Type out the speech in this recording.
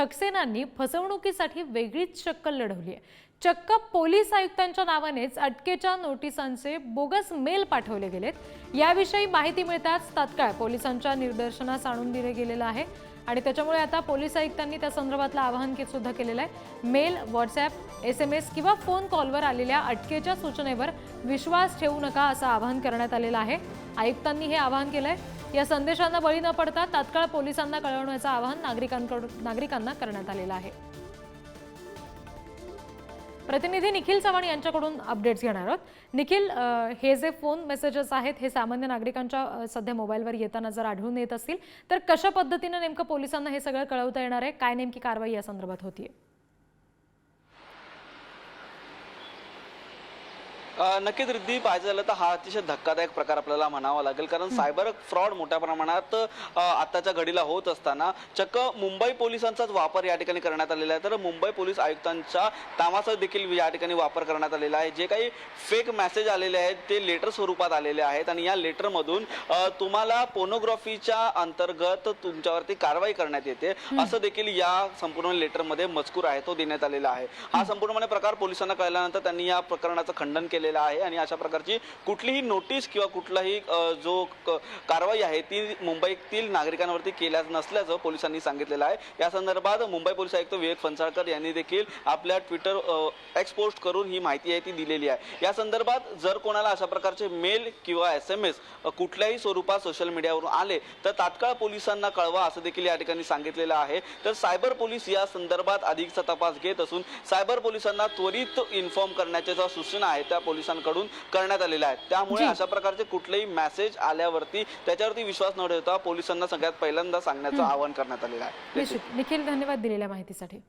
सक्सेनांनी फसवणुकीसाठी वेगळीच शक्कल लढवली आहे. चक्क पोलीस आयुक्तांच्या नावानेच अटकेच्या नोटिसांचे बोगस मेल पाठवले गेलेत. याविषयी माहिती मिळताच तात्काळ पोलिसांच्या निदर्शनास आणून दिले गेलेलं आहे. आणि त्याच्यामुळे आता पोलीस आयुक्तांनी त्या संदर्भातलं आवाहन सुद्धा केलेलं आहे. Mail WhatsApp S M S किंवा फोन कॉलवर आलेल्या अटकेच्या सूचनेवर विश्वास ठेवू नका असं आवाहन करण्यात आलेलं आहे. आयुक्तांनी हे आवाहन केलं आहे या संदेशांना बळी न पडता तात्काळ पोलिसांना कळवण्याचं आवाहन नागरिकांकडून नागरिकांना करण्यात आलेलं आहे. प्रतिनिधी निखिल चव्हाण यांच्याकडून अपडेट्स घेणार आहोत. निखिल हे जे फोन मेसेजेस आहेत हे सामान्य नागरिकांच्या सध्या मोबाईलवर येताना जर आढळून येत असतील तर कशा पद्धतीनं नेमकं पोलिसांना हे सगळं कळवता येणार आहे? काय नेमकी कारवाई या संदर्भात होतीये? नक्कीच रिद्धी पाहायचं झालं तर हा अतिशय धक्कादायक प्रकार आपल्याला म्हणावा लागेल. कारण सायबर फ्रॉड मोठ्या प्रमाणात आताच्या घडीला होत असताना चक्क मुंबई पोलिसांचाच वापर या ठिकाणी करण्यात आलेला आहे. तर मुंबई पोलीस आयुक्तांच्या कामाचा देखील या ठिकाणी वापर करण्यात आलेला आहे. जे काही फेक मेसेज आलेले आहेत ते लेटर स्वरूपात आलेले आहेत आणि या लेटरमधून तुम्हाला पोनोग्राफीच्या अंतर्गत तुमच्यावरती कारवाई करण्यात येते. असं देखील या संपूर्ण लेटरमध्ये मजकूर आहे तो देण्यात आलेला आहे. हा संपूर्णपणे प्रकार पोलिसांना कळल्यानंतर त्यांनी या प्रकरणाचं खंडन झालेला आहे आणि अशा प्रकारची कुठलीही नोटीस किंवा कुठलाही जो कारवाई आहे ती मुंबईतील नागरिकांवरती केल्या नसल्याचं पोलिसांनी सांगितलेलं आहे. या संदर्भात मुंबई पोलीस आयुक्त विवेक फणसाळकर यांनी देखील आपल्या ट्विटर एक्सपोस्ट करून ही माहिती आहे ती दिलेली आहे. या संदर्भात जर कोणाला अशा प्रकारचे मेल किंवा एस एम एस कुठल्याही स्वरूपात सोशल मीडियावरून आले तर तात्काळ पोलिसांना कळवा असं देखील या ठिकाणी सांगितलेलं आहे. तर सायबर पोलीस या संदर्भात अधिकचा तपास घेत असून सायबर पोलिसांना त्वरित इन्फॉर्म करण्याच्या ज्या सूचना आहेत त्या पोलिसांकडून करण्यात आलेल्या आहेत. त्यामुळे. अशा प्रकारचे कुठलेही मेसेज आल्यावरती त्याच्यावरती विश्वास न ठेवता पोलिसांना सगळ्यात पहिल्यांदा सांगण्याचं आवाहन करण्यात आलेलं आहे. निखिल धन्यवाद दिलेल्या माहितीसाठी.